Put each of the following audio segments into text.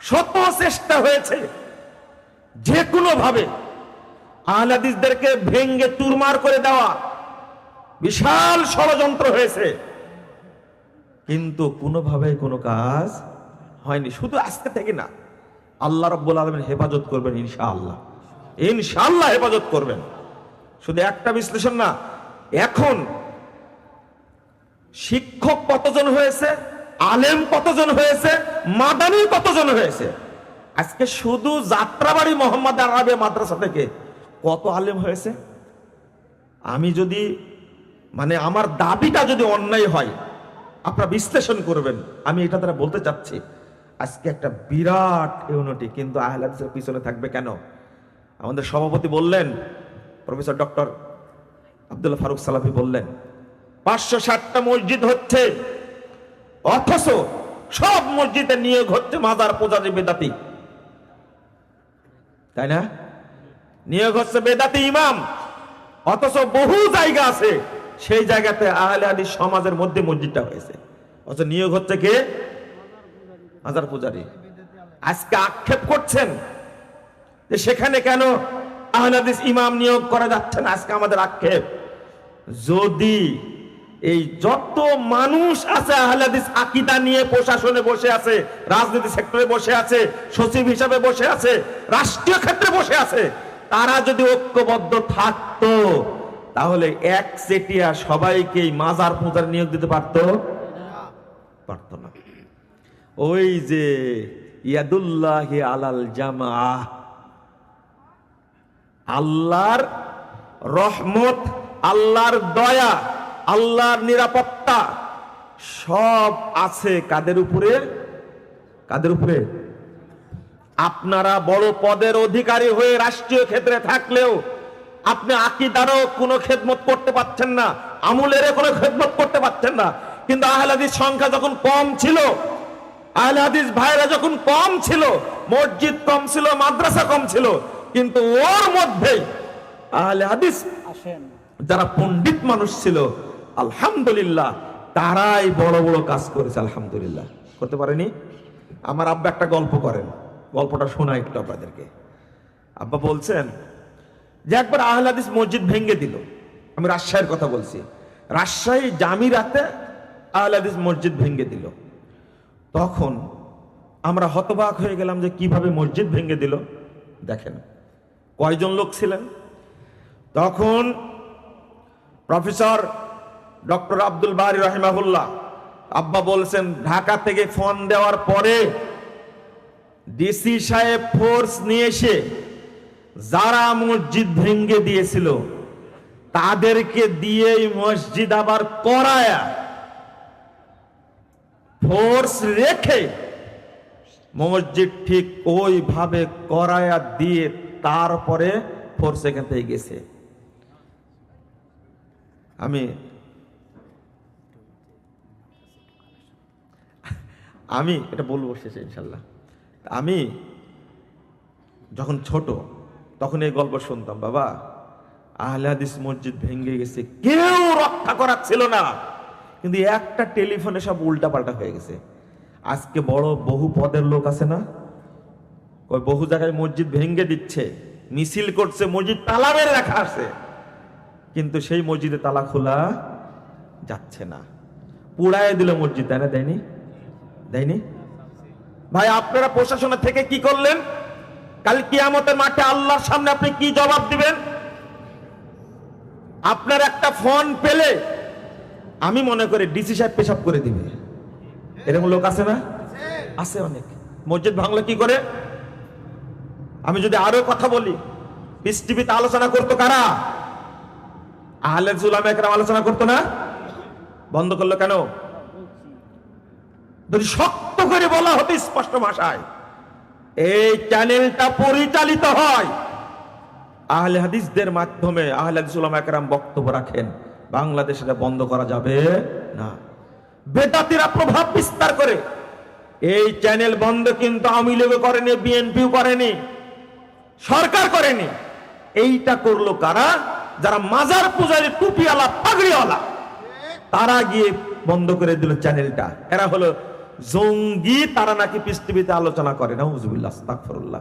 শত চেষ্টা হয়েছে। যে কোনো ভাবে আহলাদিসদেরকে ভেঙ্গে চুরমার করে দেওয়া বিশাল ষড়যন্ত্র হয়েছে। কিন্তু কোনোভাবে কোনো কাজ হয়নি, শুধু আজকে থেকে না, আল্লাহ রব্বুল আলমের হেফাজত করবেন ইনশাআল্লাহ। ইনশাআল্লাহ হেফাজত করবেন। শুধু একটা বিশ্লেষণ না, এখন শিক্ষক কতজন হয়েছে? আলেম কতজন হয়েছে? মাদানি কতজন হয়েছে? আজকে শুধু যাত্রাবাড়ি মোহাম্মদ আরবে মাদ্রাসা থেকে কত আলেম হয়েছে? আমি যদি মানে আমার দাবিটা যদি অন্যায় হয়, আপনারা বিশ্লেষণ করবেন। আমি এটা তারা বলতে চাচ্ছি, আজকে একটা বিরাট ইউনিটি, কিন্তু আহলাদিসের পিছনে থাকবে কেন? আমাদের সভাপতি বললেন, প্রফেসর ডক্টর আব্দুল্লাহ ফারুক সালাফি বললেন, পাঁচশো ষাটটা মসজিদ হচ্ছে অথচ সব মসজিদে নিয়োগ হচ্ছে মাজার পূজারি বেদাতি। তাই না? নিয়োগ হচ্ছে বেদাতি ইমাম। অথচ বহু জায়গা আছে, সেই জায়গাতে আহলে আলী সমাজের মধ্যে মসজিদটা হয়েছে। অথচ নিয়োগ হচ্ছে কে? মাজার পূজারি। আজকে আক্ষেপ করছেন যে সেখানে কেন আহলে হাদিস ইমাম নিয়োগ করা যাচ্ছে না? আজকে আমাদের আক্ষেপ। যদি এই যত মানুষ আছে আহলাদিস আকিদা নিয়ে প্রশাসনে বসে আছে, রাজনীতি সেক্টরে বসে আছে, সচিব হিসাবে বসে আছে, রাষ্ট্রীয় ক্ষেত্রে বসে আছে, তারা যদি ঐক্যবদ্ধ থাকতো, তাহলে এক চেটিয়া সবাইকে মাজার পূজার নিয়োগ দিতে পারতো? পারতো না। ওই যে ইয়াদুল্লাহি আলাল জামা আল্লাহর রহমত, আল্লাহর দয়া আল্লাহর নিরাপত্তা সব আছে কাদের উপরে? কাদের উপরে? আপনারা বড় পদের অধিকারী হয়ে রাষ্ট্রীয় ক্ষেত্রে থাকলেও আপনি আকিদারও কোনো খেদমত করতে পারছেন না আমুলের কোনো খেদমত করতে পারছেন না। কিন্তু আহলাদিস সংখ্যা যখন কম ছিল আহলাদিস ভাইরা যখন কম ছিল মসজিদ কম ছিল মাদ্রাসা কম ছিল কিন্তু ওর মধ্যেই আহলে হাদিস যারা পণ্ডিত মানুষ ছিল আলহামদুলিল্লাহ, তারাই বড় বড় কাজ করেছে, আলহামদুলিল্লাহ। করতে পারেনি? আমার আব্বা একটা গল্প করেন। গল্পটা শোনা একটু আপনাদেরকে। আব্বা বলছেন, যে একবার আহলাদিস মসজিদ ভেঙে দিল। আমি রাজশাহীর কথা বলছি। রাজশাহী জামিরাতে আহলাদিস মসজিদ ভেঙে দিল। তখন আমরা হতবাক হয়ে গেলাম যে কীভাবে মসজিদ ভেঙে দিল। দেখেন, কয়জন লোক ছিলেন? তখন প্রফেসর ডক্টর আব্দুল বারি রহিমাহুল্লাহ। আব্বা বলছেন, ঢাকা থেকে ফোন দেওয়ার পরে ডিসি সাহেব ফোর্স নিয়ে এসে যারা মসজিদ ভেঙ্গে দিয়েছিল, তাদেরকে দিয়েই মসজিদ আবার করায়া ফোর্স রেখে মসজিদ ঠিক ওইভাবে করায়া দিয়ে তারপরে ফোর্স এখান থেকে গেছে। আমি আমি, এটা বলব শেষে ইনশাল্লাহ, আমি যখন ছোট, তখন এই গল্প শুনতাম, বাবা আহলে হাদিস মসজিদ ভেঙে গেছে, কেউ রক্ষা করার ছিল না। কিন্তু একটা টেলিফোনে সব উল্টাপাল্টা হয়ে গেছে। আজকে বড় বহু পদের লোক আছে না? ওই বহু জায়গায় মসজিদ ভেঙে দিচ্ছে, মিছিল করছে, মসজিদ তালা মেরে রাখা আছে। কিন্তু সেই মসজিদে তালা খোলা যাচ্ছে না। পুড়ায় দিল মসজিদ, তাই না, দেয়নি? দেয়নি? ভাই, আপনারা প্রশাসনের থেকে কি করলেন? কাল কিয়ামতের মাঠে আল্লাহর সামনে আপনি কি জবাব দিবেন? আপনার একটা ফোন পেলে আমি মনে করি ডিসি সাহেব পেশাব করে দিবে। এরকম লোক আছে না? আছে অনেক। মসজিদ ভাঙলে কি করে? আমি যদি আরও কথা বলি, পিস টিভিতে আলোচনা করতো কারা? আহলে জুলাম একরাম আলোচনা করতো না? বন্ধ করল কেন? যদি শক্ত করে বলা হতো স্পষ্ট ভাষায়, এই চ্যানেলটা পরিচালিত হয়। আহলে হাদিসদের মাধ্যমে আহলে হাদিস একরাম বক্তব্য রাখেন, বাংলাদেশে এটা বন্ধ করা যাবে না। বেদাতিরা প্রভাব বিস্তার করে। এই চ্যানেল বন্ধ কিন্তু আওয়ামী লীগও করেনি বিএনপিও করেনি, সরকার করেনি। এইটা করল কারা? যারা মাজার পূজারি, টুপিওয়ালা, পাগড়িওয়ালা, তারা গিয়ে বন্ধ করে দিল চ্যানেলটা এরা হলো জঙ্গি তারা নাকি পৃথিবীতে আলোচনা করে। না হুজুবিল্লাহ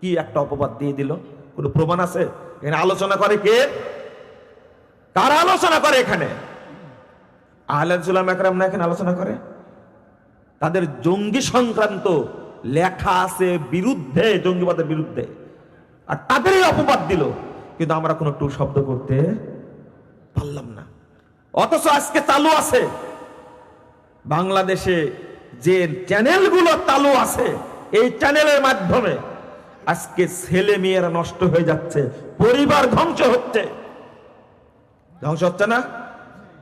কি একটা অপবাদ দিয়ে দিল? কোনো প্রমাণ আছে? এখানে আলোচনা করে কে? কারা আলোচনা করে এখানে? আহলাদ সুলাম একরাম না এখানে আলোচনা করে? তাদের জঙ্গি সংক্রান্ত লেখা আছে বিরুদ্ধে, জঙ্গিবাদের বিরুদ্ধে। আর তাদেরই অপবাদ দিল। কিন্তু আমরা কোনো টু শব্দ করতে পারলাম না। অথচ আজকে চালু আছে। বাংলাদেশে যে চ্যানেলগুলো চালু আছে, এই চ্যানেলের মাধ্যমে আজকে ছেলে মেয়েরা নষ্ট হয়ে যাচ্ছে, পরিবার ধ্বংস হচ্ছে। ধ্বংস হচ্ছে না?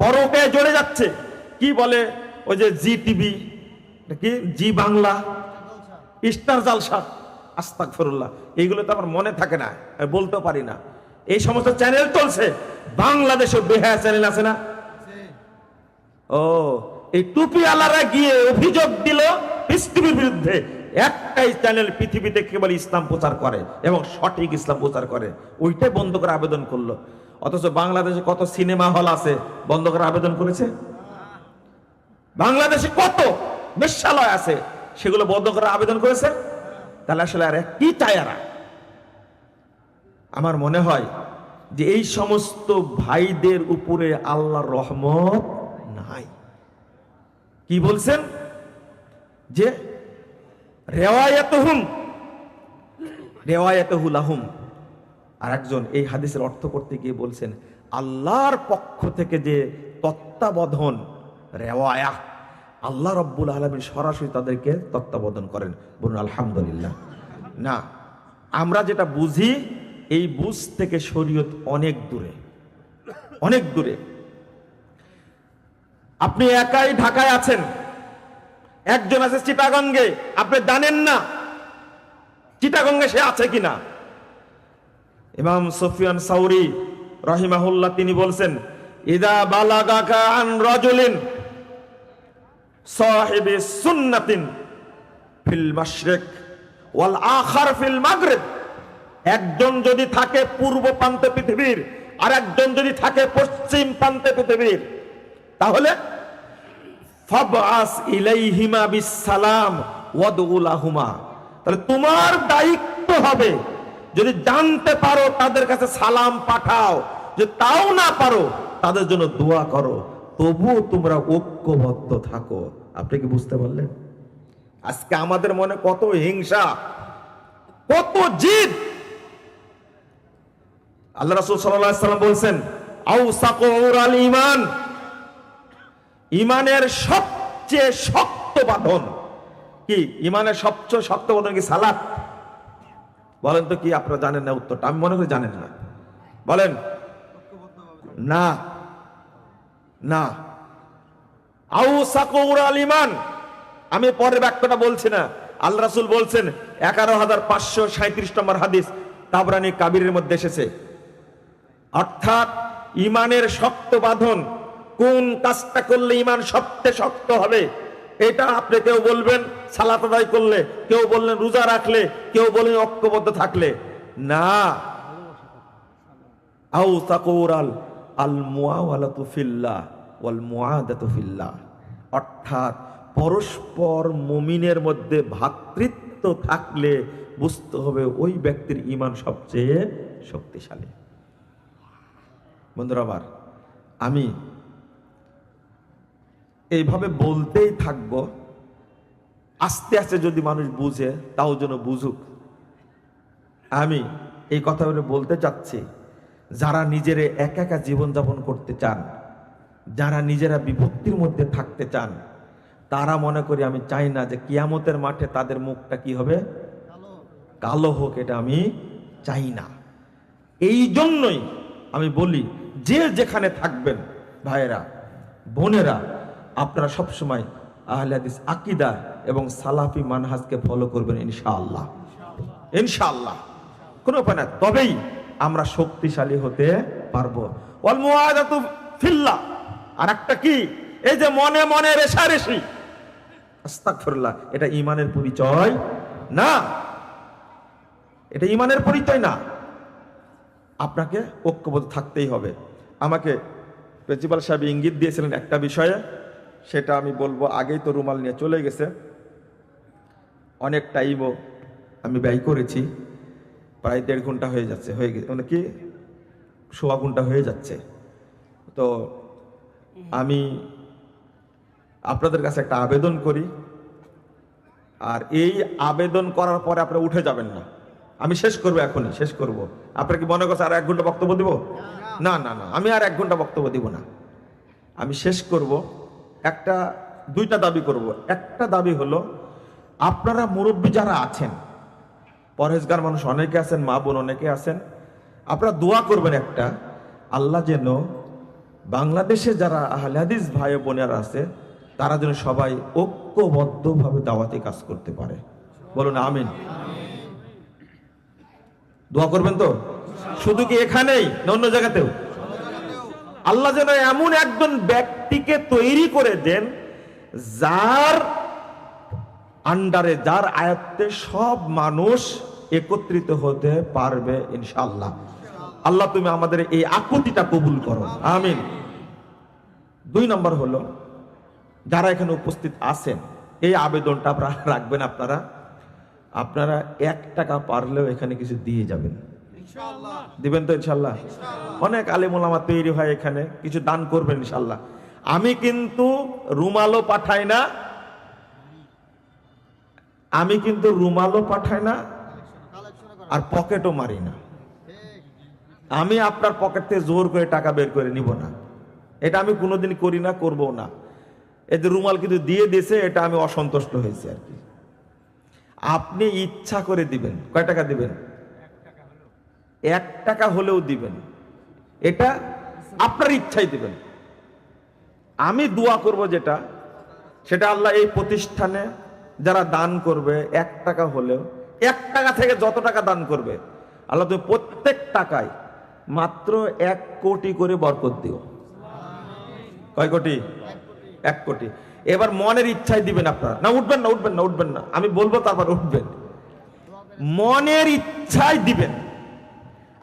পরকে জড়ে যাচ্ছে। কি বলে ওই যে জি টিভি কি? জি বাংলা, স্টার জালসা আস্তাক ফরুল্লাহ এইগুলো তো আমার মনে থাকে না, আমি বলতেও পারি না। এই সমস্ত চ্যানেল চলছে। বাংলাদেশে বেহায়া চ্যানেল আছে না? ও এই টুপি আলারা গিয়ে অভিযোগ দিল পৃথিবীর বিরুদ্ধে একটাই চ্যানেল পৃথিবীতে কেবল ইসলাম প্রচার করে এবং সঠিক ইসলাম প্রচার করে। ওইটাই বন্ধ করে আবেদন করল। অথচ বাংলাদেশে কত সিনেমা হল আছে বন্ধ করে আবেদন করেছে? বাংলাদেশে কত বেশ্যালয় আছে সেগুলো বন্ধ করে আবেদন করেছে? তাহলে আসলে আর কি চায় এরা? আমার মনে হয় যে এই সমস্ত ভাইদের উপরে আল্লাহর রহমত কি বলছেন? যে রেওয়ায়াতহুম, রেওয়ায়াতহুলাহুম। আর একজন এই হাদিসের অর্থ করতে গিয়ে বলছেন, আল্লাহর পক্ষ থেকে যে তত্ত্বাবধান, রেওয়ায়া, আল্লাহ রব্বুল আলমীর সরাসরি তাদেরকে তত্ত্বাবধান করেন। বলুন, আলহামদুলিল্লাহ। না, আমরা যেটা বুঝি, এই বুঝ থেকে শরীয়ত অনেক দূরে অনেক দূরে। আপনি একাই ঢাকায় আছেন। একজন আছে চিটাগঙ্গে, আপনি জানেন না চিটাগঙ্গে সে আছে কিনা। ইমাম সফিয়ান সাউরি রহিমাহুল্লাহ তিনি বলছেন, ইদা বালাগাকা আন রাজুলিন সাহিবি সুন্নাতিন ফিল মাশরিক ওয়াল আখার ফিল মাগরিব। একজন যদি থাকে পূর্ব প্রান্তে পৃথিবীর আর একজন যদি থাকে পশ্চিম প্রান্তে পৃথিবীর তাহলে বিসালাম তাহলে তোমার দায়িত্ব হবে যদি জানতে পারো, তাদের কাছে সালাম পাঠাও। যে তাও না পারো, তাদের জন্য দোয়া করো। তবুও তোমরা ঐক্যবদ্ধ থাকো। আপনি কি বুঝতে পারলেন? আজকে আমাদের মনে কত হিংসা, কত জিদ। আল্লাহ রাসূল সাল্লাম বলছেন আউসাকুর আল ঈমান। ইমানের সবচেয়ে শক্ত বাঁধন। কি? ইমানের সবচেয়ে শক্ত বাঁধন কি সালাত? বলেন তো কি আপনারা জানেন না উত্তরটা? আমি মনে করি জানেন না। বলেন। না। না। ইমান আমি পরের বাক্যটা বলছি না। আল্লাহ রাসুল বলছেন, এগারো হাজার পাঁচশো সাঁত্রিশ নম্বর হাদিস তাবরানি কাবিরের মধ্যে এসেছে। অর্থাৎ ইমানের শক্ত বাঁধন কোন কাজটা করলে ইমান সবচেয়ে শক্ত হবে? এটা আপনি কেউ বলবেন, সালাত আদায় করলে, কেউ বললেন রোজা রাখলে, কেউ বললেন ঐক্যবদ্ধ থাকলে। না। আউ তাকুরাল আল মুআওয়ালাতু ফিল্লাহ ওয়াল মুআদাতু ফিল্লাহ। অর্থাৎ পরস্পর মুমিনের মধ্যে ভ্রাতৃত্ব থাকলে বুঝতে হবে ওই ব্যক্তির ইমান সবচেয়ে শক্তিশালী। বন্ধুরা আবার আমি এইভাবে বলতেই থাকব। আস্তে আস্তে যদি মানুষ বুঝে, তাও যেন বুঝুক। আমি এই কথাগুলো বলতে চাচ্ছি, যারা নিজেরে একা একা জীবনযাপন করতে চান, যারা নিজেরা বিভক্তির মধ্যে থাকতে চান, তারা মনে করি আমি চাই না যে কিয়ামতের মাঠে তাদের মুখটা কি হবে? কালো হোক এটা আমি চাই না। এই জন্যই আমি বলি, যে যেখানে থাকবেন, ভাইয়েরা, বোনেরা আপনারা সবসময় আহলে হাদিস আকিদা এবং সালাফি মানহাজকে ফলো করবেন ইনশাআল্লাহ। ইনশাআল্লাহ। কোনো উপায় না তবেই আমরা শক্তিশালী হতে পারব। ফিল্লাহ। আর একটা কি? এই যে মনে মনে রেশারেশি আস্তাগফিরুল্লাহ, এটা ইমানের পরিচয় না? এটা ইমানের পরিচয় না। আপনাকে ঐক্যবদ্ধ থাকতেই হবে। আমাকে প্রিন্সিপাল সাহেব ইঙ্গিত দিয়েছিলেন একটা বিষয়ে। সেটা আমি বলব আগেই তো রুমাল নিয়ে চলে গেছে। অনেক টাইমও আমি ব্যয় করেছি প্রায় দেড় ঘণ্টা হয়ে যাচ্ছে হয়ে গেছে মানে কি সোয়া ঘণ্টা হয়ে যাচ্ছে। তো আমি আপনাদের কাছে একটা আবেদন করি আর এই আবেদন করার পরে আপনারা উঠে যাবেন না। আমি শেষ করব এখনই শেষ করব। আপনারা কি মনে করছে আর এক ঘণ্টা বক্তব্য দিব? না না না আমি আর এক ঘণ্টা বক্তব্য দিব না। আমি শেষ করব। একটা, দুইটা দাবি করব। একটা দাবি হলো, আপনারা মুরব্বী যারা আছেন, পরহেজগার মানুষ অনেকে আছেন, মা বোন অনেকে আছেন, আপনারা দোয়া করবেন একটা, আল্লাহ যেন বাংলাদেশে যারা আহলে হাদিস ভাই বোনেরা আছে, তারা যেন সবাই ঐক্যবদ্ধভাবে দাওয়াতি কাজ করতে পারে। বলুন, আমিন। দোয়া করবেন তো? শুধু কি এখানেই না অন্য জায়গাতেও? আল্লাহ যেন এমন একজন ব্যক্তিকে তৈরি করে দেন যার আন্ডারে, যার আয়ত্তে সব মানুষ একত্রিত হতে পারবে ইনশাআল্লাহ। আল্লাহ তুমি আমাদের এই আকুতিটা কবুল করো। আমিন। দুই নম্বর হলো, যারা এখানে উপস্থিত আছেন, এই আবেদনটা আপনারা রাখবেন আপনারা। আপনারা এক টাকা পারলেও এখানে কিছু দিয়ে যাবেন। দিবেন তো ইনশাল্লাহ অনেক আলিমুলামা তৈরি হয় এখানে কিছু দান করবেন ইনশাল্লাহ আমি কিন্তু রুমালও পাঠাই না আমি কিন্তু রুমালও পাঠাই না আর পকেটও মারি না। আমি আপনার পকেট থেকে জোর করে টাকা বের করে নিব না। এটা আমি কোনোদিন করি না করব না। এই যে রুমাল কিন্তু দিয়ে দিয়েছে এটা আমি অসন্তুষ্ট হয়েছি আর কি। আপনি ইচ্ছা করে দিবেন। কয় টাকা দিবেন? এক টাকা হলেও দিবেন। এটা আপনার ইচ্ছাই দিবেন। আমি দোয়া করব যেটা, সেটা আল্লাহ এই প্রতিষ্ঠানে যারা দান করবে, এক টাকা হলেও, এক টাকা থেকে যত টাকা দান করবে, আল্লাহ তুমি প্রত্যেক টাকায় মাত্র এক কোটি করে বরকত দিও। কয় কোটি? এক কোটি। এবার মনের ইচ্ছায় দিবেন আপনারা। না, উঠবেন না উঠবেন না উঠবেন না। আমি বলব তারপর উঠবেন। মনের ইচ্ছায় দিবেন।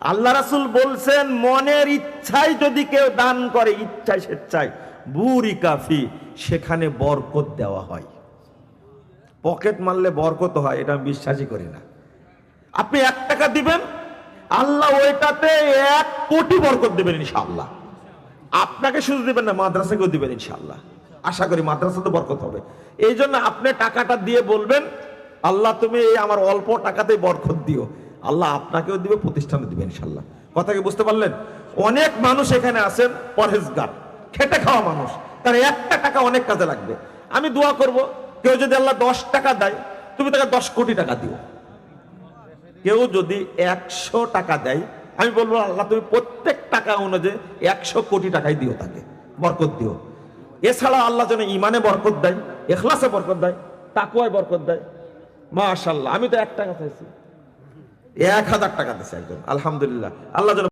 আল্লাহ রাসুল বলছেন, মনের ইচ্ছায় যদি কেউ দান করে ইচ্ছায় স্বেচ্ছায় বুরি কাফি, সেখানে বরকত দেওয়া হয়। পকেট মারলে বরকত হয়, এটা আমি বিশ্বাসই করি না। আপনি এক টাকা দিবেন, আল্লাহ ওইটাতে এক কোটি বরকত দেবেন ইনশাআল্লাহ। আপনাকে শুধু দিবেন না, মাদ্রাসাকেও দিবেন ইনশাআল্লাহ। আশা করি মাদ্রাসাতে বরকত হবে। এই জন্য আপনি টাকাটা দিয়ে বলবেন, আল্লাহ তুমি এই আমার অল্প টাকাতেই বরকত দিও। আল্লাহ আপনাকেও দিবে প্রতিষ্ঠানে দিবে ইনশাল্লাহ কথা কি বুঝতে পারলেন? অনেক মানুষ এখানে আছেন, পরহেজগার, খেটে খাওয়া মানুষ। তার একটা টাকা অনেক কাজে লাগবে। আমি দোয়া করব, কেউ যদি আল্লাহ দশ টাকা দেয়, তুমি তাকে দশ কোটি টাকা দিও। কেউ যদি একশো টাকা দেয়, আমি বলব, আল্লাহ তুমি প্রত্যেক টাকা অনুযায়ী একশো কোটি টাকাই দিও তাকে, বরকত দিও। এছাড়া আল্লাহ যেন ইমানে বরকত দেয়, এখলাসে বরকত দেয় তাকুয়ায় বরকত দেয়। মাশাল্লাহ আমি তো এক টাকা চাইছি। এক হাজার টাকা দিচ্ছে একজন আলহামদুলিল্লাহ। আল্লাহ